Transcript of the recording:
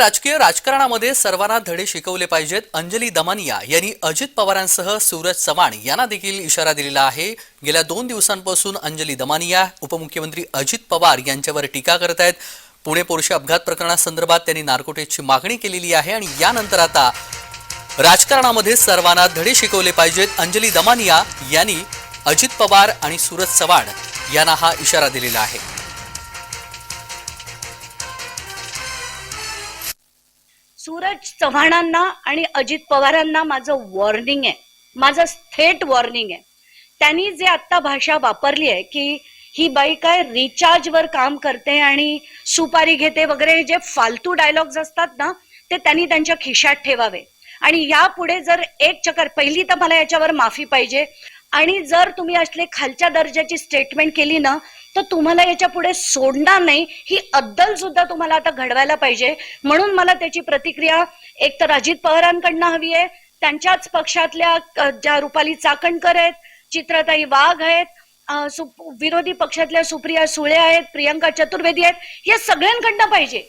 राजकीय राजकारणामध्ये सर्वांना धडे शिकवले पाहिजेत. अंजली दमानिया यांनी अजित पवारांसह सूरज चव्हाण यांना देखील इशारा दिलेला आहे. गेल्या दोन दिवसांपासून अंजली दमानिया उपमुख्यमंत्री अजित पवार यांच्यावर टीका करत आहेत. पुणे पोरशे अपघात प्रकरणासंदर्भात त्यांनी नार्कोटेजची मागणी केलेली आहे आणि यानंतर आता राजकारणामध्ये सर्वांना धडे शिकवले पाहिजेत. अंजली दमानिया यांनी अजित पवार आणि सूरज चव्हाण यांना हा इशारा दिलेला आहे. सूरज चव्हाणांना आणि अजित पवारांना माझं वॉर्निंग आहे. माझं थेट वॉर्निंग आहे. त्यांनी जे आता भाषा वापरली आहे की ही बाई काय रिचार्जवर काम करते आणि सुपारी घेते वगैरे जे फालतू डायलॉग्स असतात ना ते त्यांनी त्यांच्या खिशात ठेवावे. आणि यापुढे जर एक चक्कर पहिली तर मला याच्यावर माफी पाहिजे. आणि जर तुम्ही असले खालच्या दर्जाची स्टेटमेंट केली ना तर तुम्हाला याच्यापुढे सोडणार नाही. ही अद्दल सुद्धा तुम्हाला आता घडवायला पाहिजे. म्हणून मला त्याची प्रतिक्रिया एक तर अजित पवारांकडनं हवी आहे. त्यांच्याच पक्षातल्या ज्या रुपाली चाकणकर आहेत चित्रताई वाघ आहेत विरोधी पक्षातल्या सुप्रिया सुळे आहेत प्रियंका चतुर्वेदी आहेत या सगळ्यांकडनं पाहिजे.